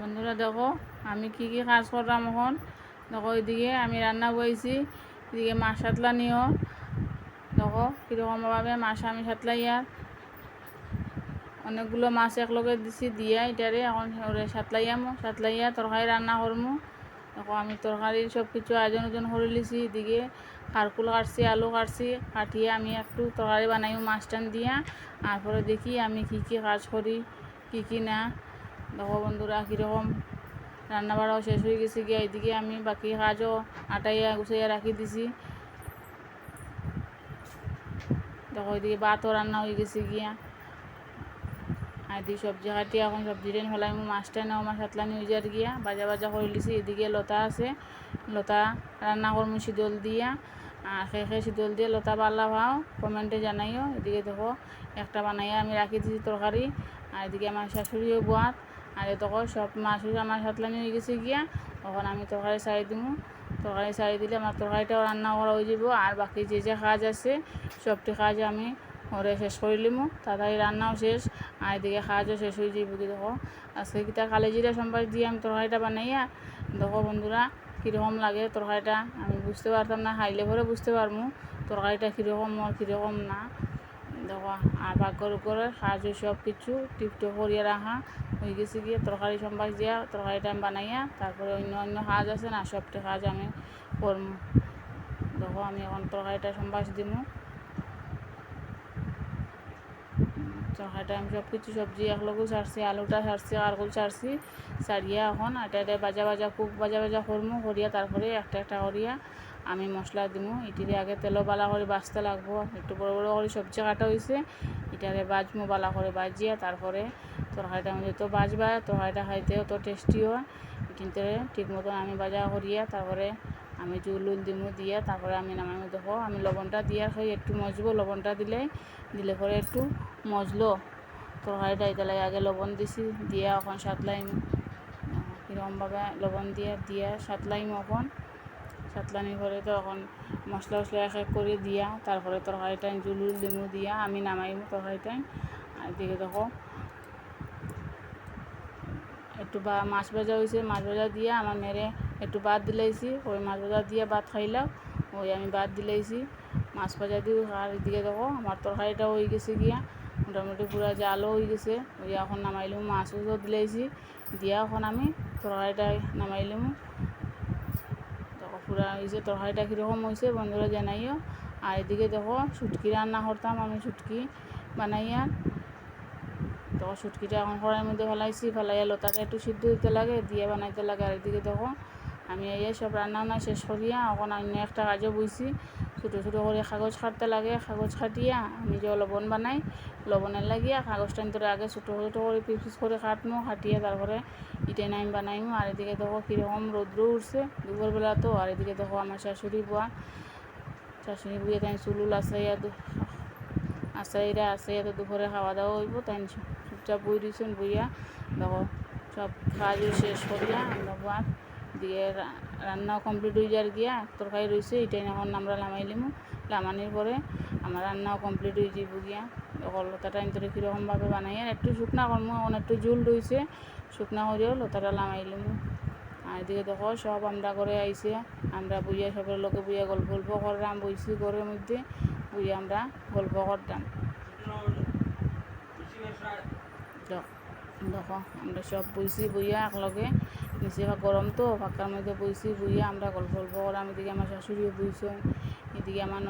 বন্ধুরা দেখো, আমি কি কি কাজ করলাম এখন? দেখো, এদিকে আমি রান্না বইছি, এদিকে মাছ সাতলা নিও। দেখো, কীরকমভাবে মাছ আমি সাতলাইয়া অনেকগুলো মাছ একলগে দিছি, দিয়া এটারে এখন সাতলাইয়ামো সাতলাইয়া তরকারি রান্না করমু। দেখো, আমি তরকারির সব কিছু আয়োজন ওজন করে লিছি এদিকে কারকুল কাটছি, আলু কাটছি, কাটিয়ে আমি একটু তরকারি বানাই মাছ টান দিয়া তারপরে দেখি আমি কি কি কাজ করি, কি কি না। দেখো বন্ধুরা, কীরকম রান্না বাড়াও শেষ হয়ে গেছে গিয়া এদিকে আমি বাকি কাজও আটাইয়া গুছাইয়া রাখি দিছি। দেখো এদিকে ভাতও রান্না হয়ে গেছে গিয়া। এদিকে সবজি কাটি, এখন সবজি টেন ফেলাই মো মাছ হাতলানি হয়ে যার গিয়া বাজা বাজা করে লিছি। এদিকে লতা আছে, লতা রান্না করমু শীতল দিয়া। আর খেয়ে শীতল দিয়ে লতা পাল্লা ভাও, কমেন্টে জানাইও। এদিকে দেখো, একটা বানাইয়া আমি রাখি দিছি তরকারি। আর এদিকে আমার শাশুড়িও বোয়াত আর তখন সব মাছ আমার সাতলানি হয়ে গেছে গিয়া, তখন আমি তরকারি সারি দিমু। তরকারি সারি দিলে আমার তরকারিটাও রান্না করা হয়ে যাব আর বাকি যে যে কাজ আছে, সবটি কাজ আমি ওরে শেষ করে লিমু তাড়াতাড়ি রান্নাও শেষ, আর এদিকে কাজও শেষ হয়ে যাইব কি দেখো। আজকে কিতা কালে জিরা সম্বাস দিয়ে আমি তরকারিটা বানাইয়া, দেখো বন্ধুরা কীরকম লাগে তরকারিটা। আমি বুঝতে পারতাম না খাইলে পরে বুঝতে পারব তরকারিটা কীরকম আর কীরকম না। দেখো আর ভাগ্যর উপরে সাহায্য সব কিছু টিপটপ করিয়া রাখা হয়ে গেছে গিয়ে তরকারি সম্বাস দিয়া তরকারিটা আমি বানাইয়া তারপরে অন্য অন্য সাজ আছে না সবটি সাজ আমি করব দেখো, আমি এখন তরকারিটা সম্বাস দিমু। তরকারিটা আমি সব কিছু সবজি একলগেও ছাড়ছি আলুটা ছাড়ছি আরগুল ছাড়ছি ছাড়িয়া এখন এটা বাজা বাজা খুব বাজা বাজা করমু করিয়া তারপরে একটা একটা করিয়া আমি মশলা দিমু। এটিরে আগে তেলও বালা করে বাছতে লাগবো। একটু বড় বড় করে সবজি কাটা হয়েছে এটারে বাজমু বালা করে বাজিয়া। তারপরে তরকারিটা আমি যত বাজবা তরকারিটা খাইতে অত টেস্টি হয়। কিন্তু ঠিক মতন আমি বাজা করিয়া তারপরে আমি জুল উল দিমু দিয়া। তারপরে আমি নামাইমু দেখো আমি লবণটা দিয়া খাই একটু মজবো। লবণটা দিলে দিলে পরে একটু মজলো। তরকারিটা এটা লাগে আগে লবণ দিছি। দিয়া এখন সাতলাইমু কীরকমভাবে লবণ দিয়া দিয়া সাতলাইমু এখন সাতলানি করে তো এখন মশলা টশলা এক এক করে দিয়া, তারপরে তরকারিটা জুলুল দিমু দিয়া আমি নামাইমু তরকারিটা আর দিকে দেখো, একটু বা মাছ ভাজা হয়েছে মাছ ভাজা দিয়া আমার মেরে একটু ভাত দিলাইছি। ওই মাছ ভাজা দিয়ে ভাত খাইলাম, ওই আমি ভাত দিলাইছি, মাছ ভাজা দিও। আর এদিকে দেখো, আমার তরকারিটাও হয়ে গেছে গিয়া, মোটামুটি পুরো জালও হয়ে গেছে। ওই এখন নামাইলাম, মাছও দিলাইছি, দিয়া এখন আমি তরকারিটা নামাইলাম। দেখো এই যে তরকারিটা কীরকম হয়েছে বন্ধুরা জানাইও। আর এদিকে দেখো, শুটকি রান্না করতাম আমি, শুটকি বানাইয়া। তো শুটকিটা এখন কড়াইয়ের মধ্যে ফেলাইছি, ফেলাইয়া লতাকে একটু সিদ্ধ দিতে লাগে, দিয়ে বানাইতে লাগে। আর এদিকে দেখো আমি এই সব রান্না বান্না শেষ করিয়া এখন অন্য একটা কাজও বইছি। ছোটো ছোটো করে কাগজ কাটতে লাগে, কাগজ কাটিয়া আমি যে লবণ বানাই, লবণের লাগিয়া কাগজটা ভিতরে আগে ছোটো ছোটো করে পিস পিস করে কাটমো, কাটিয়ে তারপরে ইটেন আমি বানাইমো। আর এদিকে দেখো কীরকম রৌদ্র উঠছে, দুপুরবেলা তো। আর এদিকে দেখো আমার শাশুড়ি বুয়া। শাশুড়ি বুয়ে তাই চুলুল আসাইয়া আসাইরা আসাইয়া তো দুপুরে খাওয়া দাওয়া হইব, তাই চুপচাপ বই দিয়েছেন বইয়া। দেখো সব কাজও শেষ করিয়া আমরা দিয়ে রান্নাও কমপ্লিট হয়ে যাওয়ার গিয়া তরকারি রয়েছে এটাই এখন আমরা লামাইলিমু লামানির পরে আমার রান্নাও কমপ্লিট হয়ে যাব গিয়া। অকল লতাটা ভিতরে কীরকমভাবে বানাই, আর একটু শুকনা করমু, এখন একটু জুল রয়েছে শুকনা করেও লতাটা লামাইলিমু আর এদিকে দেখো, সব আমরা করে আইছে, আমরা বইয়া সবের লোকে বইয়া গল্প গল্প করলাম বইছি ঘরের মধ্যে, বইয়া আমরা গল্প করতাম। দেখো আমরা সব বইছি, বইয়া একলগে নিচে গরম তো ফাঁকার মধ্যে বইছি, বইয়া আমরা গল্প গল্প করাম এদিকে আমার শাশুড়িও বইছে, এদিকে আমার